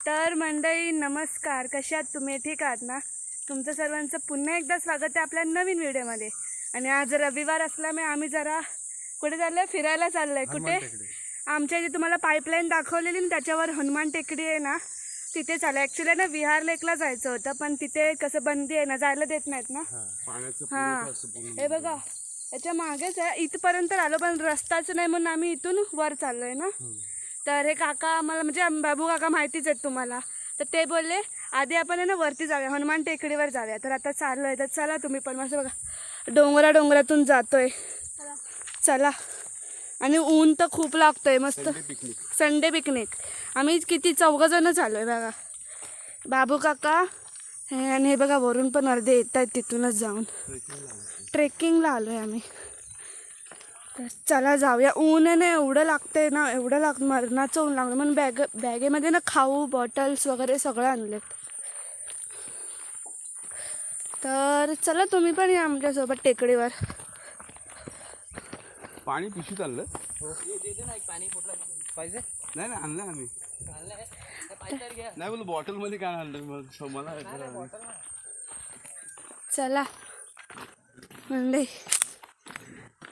तर मंडळी नमस्कार. कशा आहात तुम्ही? ठीक आहात ना? तुमचं सर्वांचं पुन्हा एकदा स्वागत आहे आपल्या नवीन व्हिडिओमध्ये. आणि आज रविवार असल्यामुळे आम्ही जरा कुठे चाललोय? फिरायला चाललोय. कुठे? आमच्या इथे तुम्हाला पाईपलाईन दाखवलेली ना त्याच्यावर हनुमान टेकडी आहे ना तिथे चालू ॲक्च्युली ना विहार लेकला जायचं होतं पण तिथे कसं बंदी आहे ना जायला देत नाहीत ना? हां. हे. बघा याच्या मागेच आहे. इथपर्यंत आलो पण रस्ताच नाही म्हणून आम्ही इथून वर चाललोय ना? तर हे काका आम्हाला म्हणजे बाबू काका माहितीच आहेत तुम्हाला. तर ते बोलले आधी आपण आहे ना वरती जाऊया हनुमान टेकडीवर जाऊया. तर आता चाललोय तर चला तुम्ही पण मस्त बघा. डोंगरा डोंगरातून जातोय. चला. आणि ऊन तर खूप लागतंय मस्त. पिकनिक संडे पिकनिक आम्ही किती चौघजणं चालू आहे बघा. बाबू काका हे आणि हे बघा वरून पण अर्धे येत आहेत तिथूनच जाऊन. ट्रेकिंगला आलो आहे आम्ही. तर चला जाऊया. ऊन आहे ना एवढं लागतंय ना एवढं लाग मरणाचं ऊन लागलं. म्हणून बॅग बॅगेमध्ये ना खाऊ बॉटल्स वगैरे सगळं आणलेत. तर चला तुम्ही पण या आमच्यासोबत टेकडीवर. पाणी पिशवीत आणलं? पाहिजे? नाही नाही आणलं आम्ही. नाही बोल बॉटलमध्ये काय आणलं मग मला चला. म्हणजे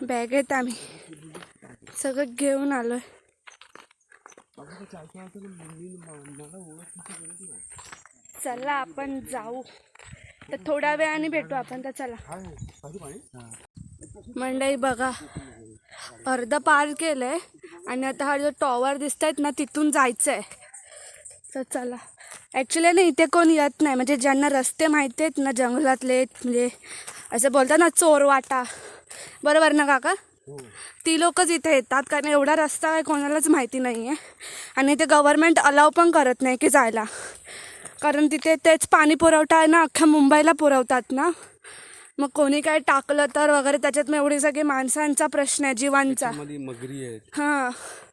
बॅग आहेत आम्ही. सगळं घेऊन आलोय. चला आपण जाऊ. तर थोड्या वेळाने भेटू आपण तर चला. मंडई बघा. अर्ध पार केलंय आणि आता हा जो टॉवर दिसत आहेत ना तिथून जायचं आहे तर चला. ॲक्च्युली ना इथे कोण येत नाही. म्हणजे ज्यांना रस्ते माहिती आहेत ना जंगलातले म्हणजे असं बोलतात ना चोरवाटा. बरोबर ना काका? ती लोकच इथे येतात कारण एवढा रस्ता काय कोणालाच माहिती नाही आहे आणि ते गव्हर्मेंट अलाव पण करत नाही की जायला. कारण तिथे तेच पाणी पुरवठा आहे ना अख्ख्या मुंबईला पुरवतात ना. मग कोणी काय टाकलं तर वगैरे त्याच्यात मग एवढी सगळी माणसांचा प्रश्न आहे जीवांचा. मगरी आहेत. हां.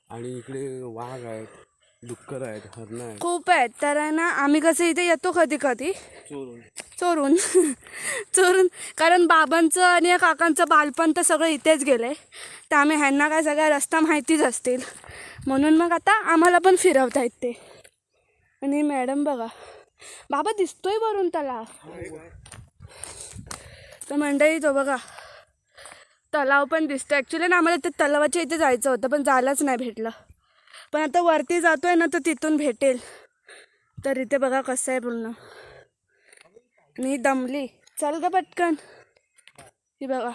आणि इकडे वाघ आहेत. डुक्कर आहेत हरण आहेत. खूप आहेत. तर आहे ना आम्ही कसं इथे येतो कधी कधी? चोरून. चोरून. चोरून. कारण बाबांचं आणि या काकांचं बालपण तर सगळं इथेच गेलं. आहे तर आम्ही ह्यांना काय सगळ्या रस्ता माहितीच असतील. म्हणून मग आता आम्हाला पण फिरवता येत ते. आणि मॅडम बघा बाबा दिसतोय वरून त्याला तर मंडळी तो बघा तलाव पण दिसतो ॲक्च्युली ना आम्हाला ते तलावाच्या इथे जायचं होतं पण जायलाच नाही भेटलं. पण आता वरती जातोय ना तर तिथून भेटेल. तर इथे बघा कसं आहे पूर्ण मी दमली. चल ग पटकन. ही बघा.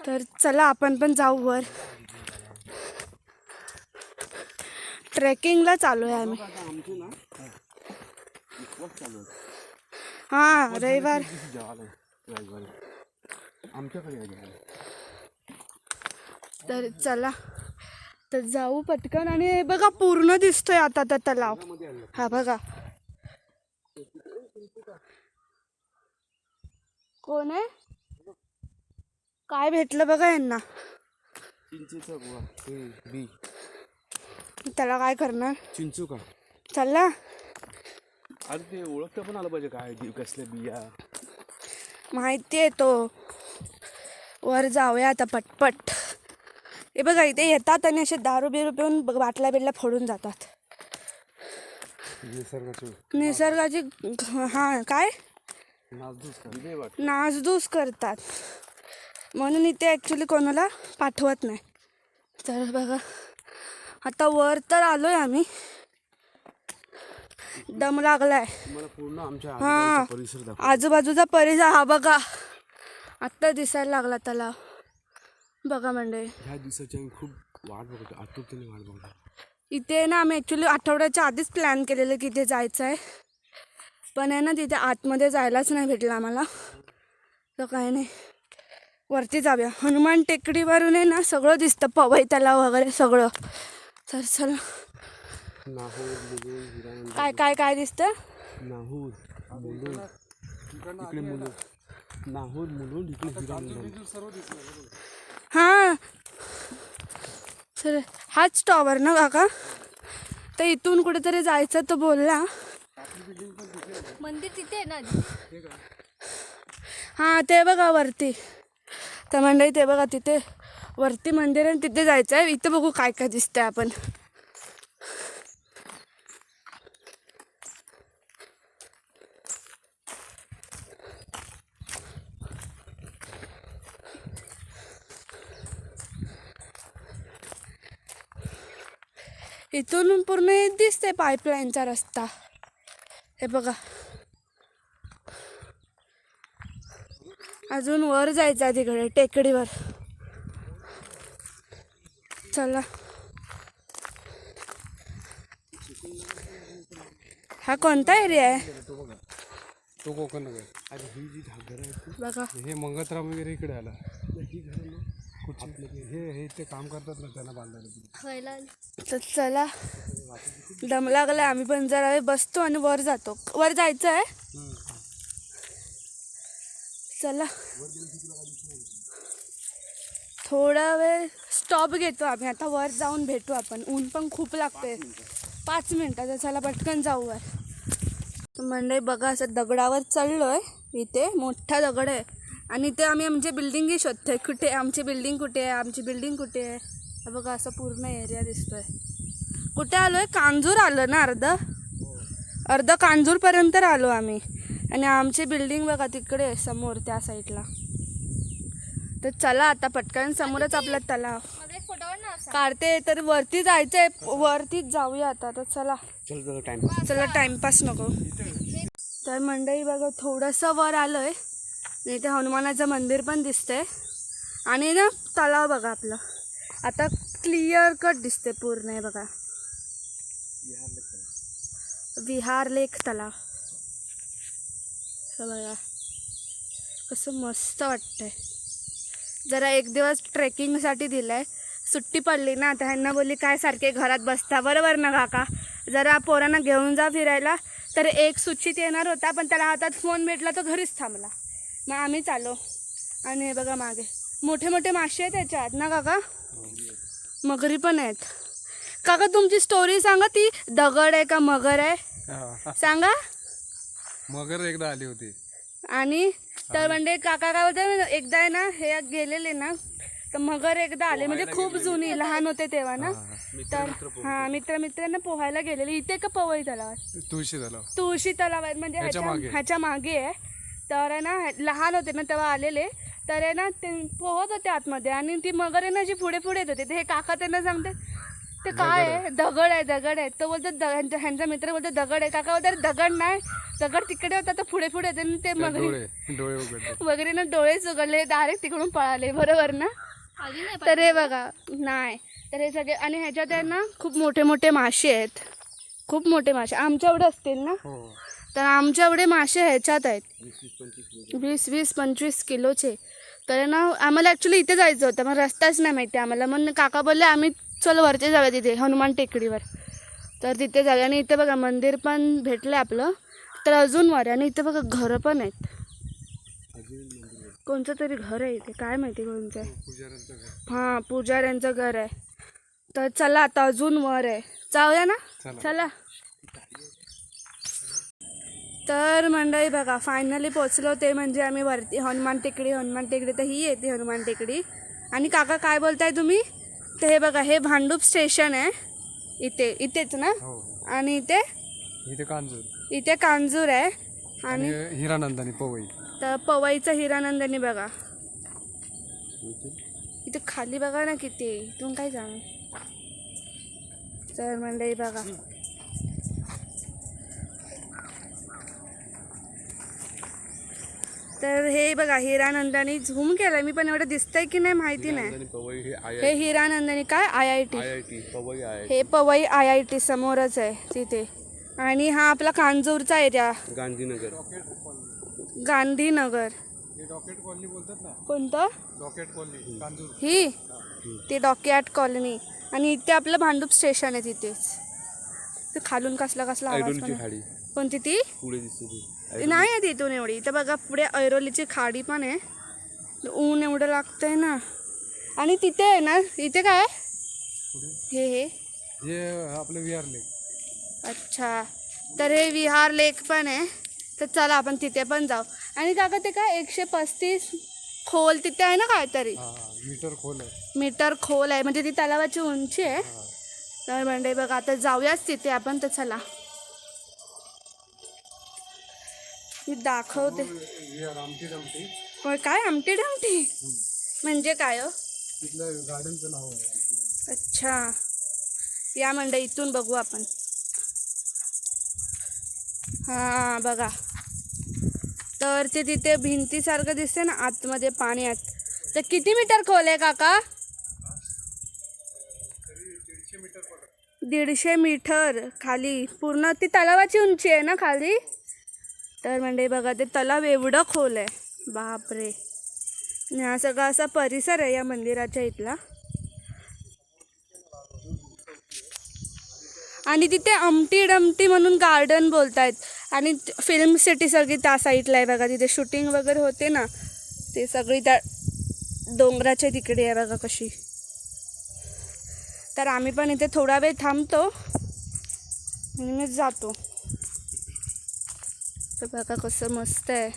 तर चला आपण पण जाऊ वर. ट्रेकिंगला चालू आहे आम्ही. हां रविवार. तर चला. तर जाऊ पटकन आणि बघा पूर्ण दिसतोय आता तर तलाव. हा बघा. कोण आहे? काय भेटलं बघा यांना? त्याला काय करणार? चिंचू का चला अरे ते ओळखता पण आलं पाहिजे काय बी कसल्या बिया. माहिती आहे तो. वर जाऊया आता पटपट. हे बघा इथे येतात आणि असे दारू बिरू पिऊन बाटल्या बिटल्या फोडून जातात. निसर्गाचे निसर्गाची हां काय? नासधूस नासधूस करतात. म्हणून इथे ॲक्च्युली कोणाला पाठवत नाही. तर बघा आता वर तर आलोय आम्ही. दम लागलाय. हा. आजूबाजूचा परिसर हा बघा. आत्ता दिसायला लागला त्याला बघा म्हणजे ह्या दिवसाची आम्ही खूप वाट बघतो आतुरतेने वाट बघतो इथे ना आम्ही ॲक्च्युली आठवड्याच्या आधीच प्लॅन केलेलं की इथे जायचं आहे पण आहे ना तिथे आतमध्ये जायलाच नाही भेटलं आम्हाला. तर काय नाही. वरती जाऊया. हनुमान टेकडीवरून आहे ना सगळं दिसतं पवई तलाव वगैरे सगळं. तर चला. काय काय काय दिसतं? नाहूर इकडे नाहूर इकडे हां. सर हाच टॉवर ना काका. तर इथून कुठेतरी जायचं तो बोलला. मंदिर तिथे आहे ना हां ते बघा वरती. तर मंडळी ते बघा तिथे. वरती मंदिर आहे तिथे जायचं आहे. इथं बघू काय काय दिसतंय आपण. इथून पूर्ण हे दिसते पाईपलाईनचा रस्ता. हे बघा. अजून वर जायचं आहे तिकडे टेकडीवर. चला. हा कोणता एरिया आहे? तो कोकण नगर. अरे ही जी घरं आहेत ती, बघा. हे मंगतराम वगैरे इकडे आला. हे हे ते काम करतात ना त्यांना बांधायला तर चला. दम लागलाय. आम्ही पण जरा वेळ बसतो आणि वर जातो. वर जायचं आहे. चला. थोडा वेळ स्टॉप घेतो आम्ही. आता वर जाऊन भेटू आपण. ऊन पण खूप लागते पाच मिनिटाचं चला पटकन जाऊ वर. तर मंडळी बघा असं दगडावर चढलोय. इथे मोठा दगड आहे. आणि इथे आम्ही आमची बिल्डिंगही शोधतोय. कुठे आमची बिल्डिंग कुठे आहे? आमची बिल्डिंग कुठे आहे? हा बघा असं पूर्ण एरिया दिसतोय. कुठे आलोय? कांजूर आलं ना अर्ध? अर्ध कांजूरपर्यंत आलो आम्ही. आणि आमची बिल्डिंग बघा तिकडे समोर त्या साईडला. तर चला आता पटकन समोरच आपला तलाव. काढते तर वरती जायचंय. वरतीच जाऊया आता तर चला. चल चल टाइम चला टाइमपास नको. तर मंडळी बघा थोडंसं वर आलोय. आणि इथे हनुमानाचं मंदिर पण दिसतंय. आणि ना तलाव बघा आपलं. आता क्लिअर कट दिसते पूर्ण आहे बघा. विहार लेक तलाव. बघा. कसं मस्त वाटतंय. जरा एक दिवस ट्रेकिंगसाठी दिलाय. सुट्टी पडली ना तर ह्यांना बोलली काय सारखे घरात बसता? बरोबर ना काका? जरा पोरांना घेऊन जा फिरायला. तर एक सुचित येणार होता पण त्याला हातात फोन भेटला तो घरीच थांबला. मग आम्ही चालो. आणि हे बघा मागे. मोठे मोठे मासे आहेत त्याच्यात ना काका? मगरी पण आहेत. काका तुमची स्टोरी सांगा ती दगड आहे का मगर आहे? सांगा. मगर एकदा आली होती. आणि तर म्हणजे काका काय बोलतात एकदा आहे ना हे गेलेले ना तर मगर एकदा आले. म्हणजे खूप जुनी लहान होते तेव्हा ना? तर हा. मित्र मित्रांना पोहायला गेलेले. इथे का पवई तलावात? तुळशी झाला तुळशी तलाव आहे म्हणजे. ह्याच्या मागे आहे. तर आहे ना लहान होते ना तेव्हा आलेले. तर आहे ना ते पोहत होते आतमध्ये आणि ती मगर आहे ना अशी पुढे पुढे येत होते. ते हे काका त्यांना सांगते ते काय आहे? दगड आहे दगड आहे. तो बोलतो द- ह्यांचा मित्र बोलतो दगड आहे. काका बोलतात दगड नाही. दगड तिकडे होता तर पुढे पुढे येते आणि ते मगरी डोळे डोळे उघडले. वगैरे डोळेच उघडले डायरेक्ट तिकडून पळाले. बरोबर ना? तर हे बघा नाही. तर हे सगळे आणि ह्याच्यात आहे ना खूप मोठे मोठे मासे आहेत. खूप मोठे मासे. आमच्या एवढे असतील ना? हो. तर आमच्या एवढे मासे ह्याच्यात आहेत. वीस वीस पंचवीस किलोचे. तर ना आम्हाला ॲक्च्युली इथे जायचं होतं. मग रस्ताच नाही माहिती आम्हाला. मग काका बोलले आम्ही चल वरती जाऊया तिथे हनुमान टेकडीवर. तर तिथे जाऊया. आणि इथे बघा मंदिर पण भेटलं आपलं. तर अजून वर आहे. आणि इथे बघा घरं पण आहेत. कोणतं तरी घर आहे इथे. काय माहिती कोणतं आहे. हां पुजाऱ्यांचं घर आहे. तर चला आता अजून वर आहे. जाऊया ना? चला. तर मंडळी बघा फायनली पोचलो ते म्हणजे आम्ही वरती हनुमान टेकडी हनुमान टेकडी तर ही येते हनुमान टेकडी. आणि काका काय बोलताय तुम्ही? तर हे बघा हे भांडूप स्टेशन आहे. इथे इथेच ना? हो हो. आणि इथे? इथे कांजूर. इथे कांजूर आहे. आणि हिरानंदानी पवई. तर पवईचं हिरानंदनी बघा. इथे? खाली बघा ना किती. इथून काय सांग तर मंडळी बघा. तर हे बघा हिरानंदानी झूम केलाय. मी पण एवढं दिसतंय की नाही माहिती नाही. हे हे हिरानंदानी काय? I I T. हे पवई आय आय टी समोरच आहे तिथे. आणि हा आपला कांजूरचा एरिया. गांधीनगर. गांधीनगर. हे डॉकेट कॉलनी बोलतात ना. कोणतं? Docket colony Kanjur. ही? ती डॉकयार्ड कॉलनी. आणि इथे आपलं भांडूप स्टेशन आहे तिथेच. ते खालून कसला कसला आवाज कोणती ती? पुढे दिसते ती ती. नाही आहे तिथून एवढी. इथं बघा पुढे ऐरोलीची खाडी पण आहे. ऊन एवढं लागतंय ना. आणि तिथे आहे ना इथे काय? हे हे. हे आपलं विहार लेक. अच्छा. तर हे विहार लेक पण आहे. तर चला आपण तिथे पण जाऊ. आणि काका ते काय एकशे पस्तीस खोल तिथे आहे ना काहीतरी? मीटर खोल आहे. मीटर खोल आहे. म्हणजे ती तलावाची उंची आहे. तर म्हणजे बघा आता जाऊयाच तिथे आपण तर चला. मी दाखवते. होय काय? आमटी डामटी म्हणजे काय हो? गार्डनचं नाव आहे अच्छा. या मंडई इथून बघू आपण. हां बघा. तर ते तिथे भिंतीसारखं दिसते ना आतमध्ये पाण्यात तर किती मीटर खोल आहे काका? दीडशे मीटर खाली. पूर्ण ती तलावाची उंची आहे ना खाली? तर म्हणजे बघा ते तलाव एवढं खोल आहे. बापरे. हा सगळा असा परिसर आहे या मंदिराच्या इथला. आणि तिथे अमटी डमटी म्हणून गार्डन बोलतायत. आणि फिल्म सिटी सगळी त्या साईडला आहे बघा. तिथे शूटिंग वगैरे होते ना ते सगळी त्या डोंगराच्या तिकडे आहे बघा कशी. तर आम्ही पण इथे थोडा वेळ थांबतो आणि मी जातो. तर बघा कसं मस्त आहे.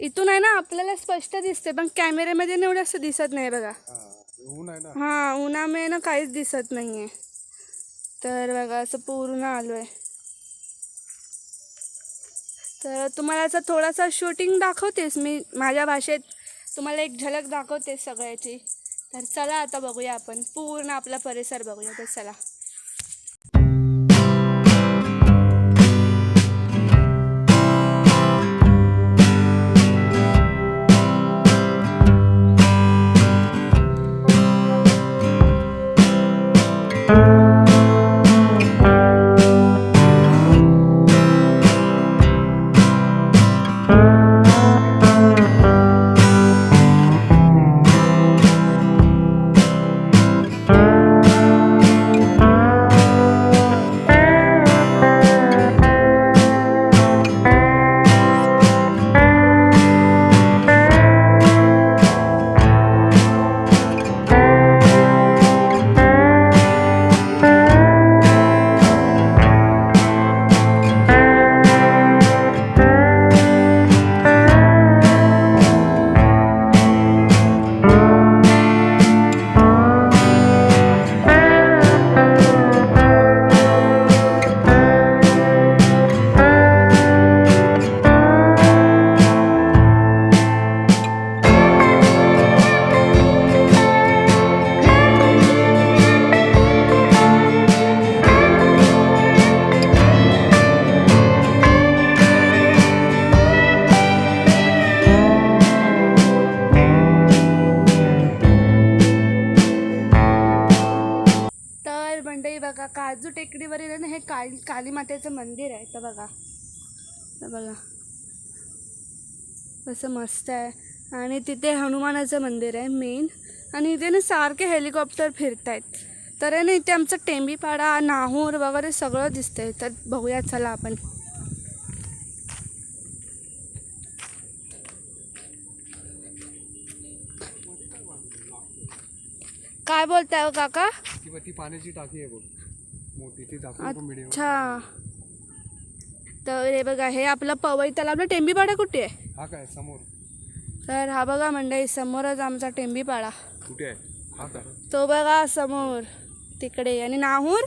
इथून आहे ना आपल्याला स्पष्ट दिसते पण कॅमेऱ्यामध्ये ना एवढं असं दिसत नाही बघा. हां उन्हामुळे ना काहीच दिसत नाही आहे तर बघा असं पूर्ण आलो आहे तर तुम्हाला असं थोडासा शूटिंग दाखवतेस मी माझ्या भाषेत तुम्हाला एक झलक दाखवतेस सगळ्याची. तर चला आता बघूया आपण पूर्ण आपला परिसर बघूया तर चला. बघा काजू टेकडीवरील आहे ना हे काली काली मातेचं मंदिर आहे तर बघा. तर बघा. असं मस्त आहे. आणि तिथे हनुमानाचं मंदिर आहे मेन आणि इथे ना सारखे हेलिकॉप्टर फिरत आहेत तर आहे ना इथे आमचं टेंबीपाडा नाहूर वगैरे सगळं दिसतंय. तर बघूया चला आपण. काय बोलताय हो, काका? ती ती पाण्याची टाकी आहे बघ मोठी ती दाखवू मीडियम अच्छा. तर हे बघा हे आपलं पवई तलावला टेंबीपाडा कुठे आहे? हा काय समोर. तर हा बघा मंडळी समोरच आमचा टेंबीपाडा. कुठे आहे? हा काय? तो बघा समोर तिकडे आणि नाहूर?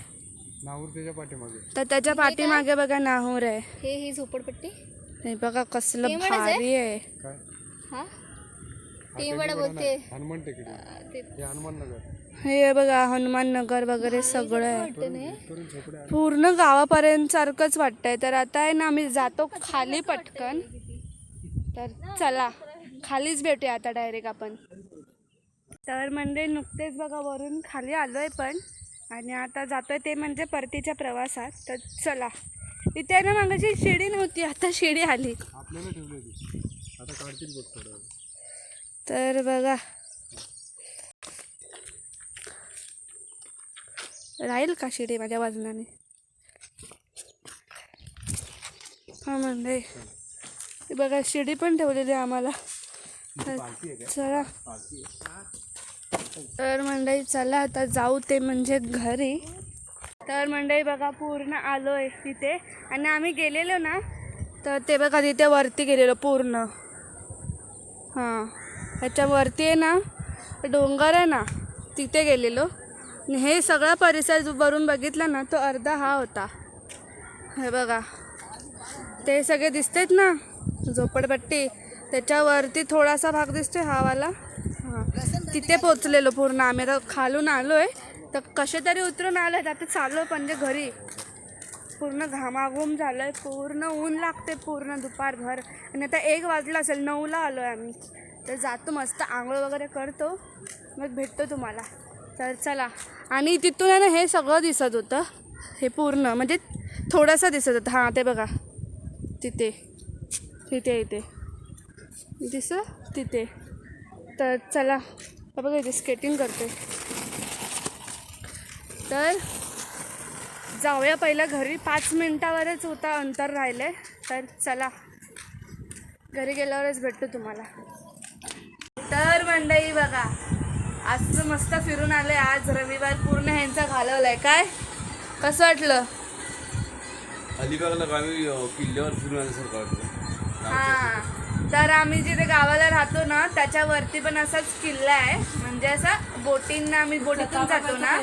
नाहूर त्याच्या पाठीमागे. तर त्याच्या पाठीमागे बघा नाहूर आहे. हे ही झोपडपट्टी? हे बघा कसलं आहे? भारी आहे. काय? हा? हा बोलते. हनुमान टेकडी. ते हे हनुमान नगर. हे बघा हनुमान नगर वगैरे सगळं आहे. पूर्ण गावापर्यंत सारखंच वाटतंय. तर आता आहे ना आम्ही जातो खाली पटकन. तर चला खालीच भेटूया आता डायरेक्ट आपण. तर म्हणजे नुकतेच बघा वरून खाली आलो आहे पण. आणि आता जातोय ते म्हणजे परतीच्या प्रवासात. तर चला. इथे आहे ना मागाची शिडी नव्हती आता शिडी आली. तर बघा राहील का शिडी माझ्या वजनाने हा म्हणजे बघा शिडी पण ठेवलेली आहे आम्हाला. चला. तर मंडळी चला आता जाऊ ते म्हणजे घरी. तर मंडळी बघा पूर्ण आलो आहे तिथे आणि आम्ही गेलेलो ना तर ते बघा तिथे वरती गेलेलो पूर्ण. हां. ह्याच्यावरती आहे ना डोंगर आहे ना तिथे गेलेलो. हे सगळा परिसर वरून बघितला ना तो अर्धा हा होता. हे बघा. ते सगळे दिसतेत ना झोपडपट्टी. त्याच्यावरती थोडासा भाग दिसतोय हावाला. हां. तिथे पोचलेलो पूर्ण. आम्ही आता खालून आलो आहे तर कसे तरी उतरून आले आता चालू म्हणजे घरी. पूर्ण घामाघूम झालं आहे पूर्ण ऊन लागते पूर्ण दुपारभर. आणि आता एक वाजला असेल. नऊला आलो आहे आम्ही. तर जातो मस्त. आंघोळ वगैरे करतो. मग भेटतो तुम्हाला. तर चला आणि तिथून आहे ना हे सगळं दिसत होतं. हे पूर्ण म्हणजे थोडंसं दिसत होतं. हां ते बघा. तिथे. तिथे इथे. दिस? तिथे. तर चला बघा इथे स्केटिंग करते तर जाऊया पहिलं घरी. पाच मिनटावरच होता अंतर राहिलं आहे तर चला घरी गेल्यावरच भेटतो तुम्हाला. तर मंडई बघा आज मस्त फिरून आले आज रविवार पूर्ण ह्यांचा घालवलाय. काय? कसं वाटलं? अलिबागला आम्ही किल्ल्यावर फिरून आल्यासारखं वाटतं हां. तर आम्ही जिथे गावाला राहतो ना त्याच्यावरती पण असाच किल्ला आहे. म्हणजे असा बोटींना आम्ही बोटीतून जातो ना.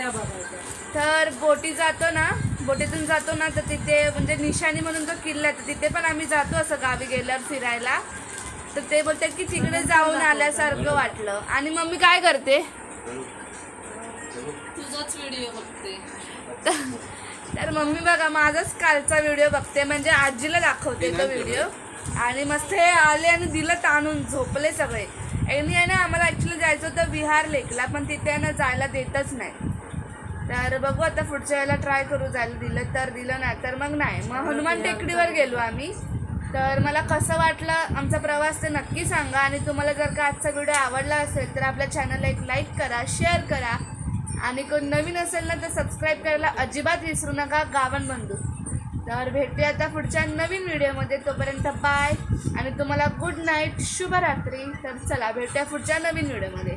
तर बोटी जातो ना बोटीतून जातो ना तर तिथे म्हणजे निशाणी म्हणून जो किल्ला आहे. तर तिथे पण आम्ही जातो असं गावी गेल्यावर फिरायला. तर ते बोलतात की तिकडे जाऊन आल्यासारखं वाटलं. आणि मम्मी काय करते? तुझाच व्हिडिओ बघते. तर मम्मी बघा माझाच कालचा व्हिडिओ बघते. म्हणजे आजीला दाखवते तो व्हिडिओ आणि मस्त हे आले आणि दिलं ताणून झोपले सगळे. यांनी आहे ना आम्हाला ॲक्च्युली जायचं होतं विहार लेकला पण तिथे ना जायला देतच नाही. तर बघू आता पुढच्या वेळेला ट्राय करू जायला दिलं तर दिलं नाही तर मग नाही. मग हनुमान टेकडीवर गेलो आम्ही. तर मला कसं वाटलं आमचा प्रवास ते नक्की सांगा. आणि तुम्हाला जर का आजचा व्हिडिओ आवडला असेल तर आपल्या चॅनलला एक लाईक करा शेअर करा. आणि कोण नवीन असेल ना तर सबस्क्राईब करायला अजिबात विसरू नका गावन बंधू. तर भेटूया आता पुढच्या नवीन व्हिडिओमध्ये तोपर्यंत बाय आणि तुम्हाला गुड नाईट शुभरात्री. तर चला भेटूया पुढच्या नवीन व्हिडिओमध्ये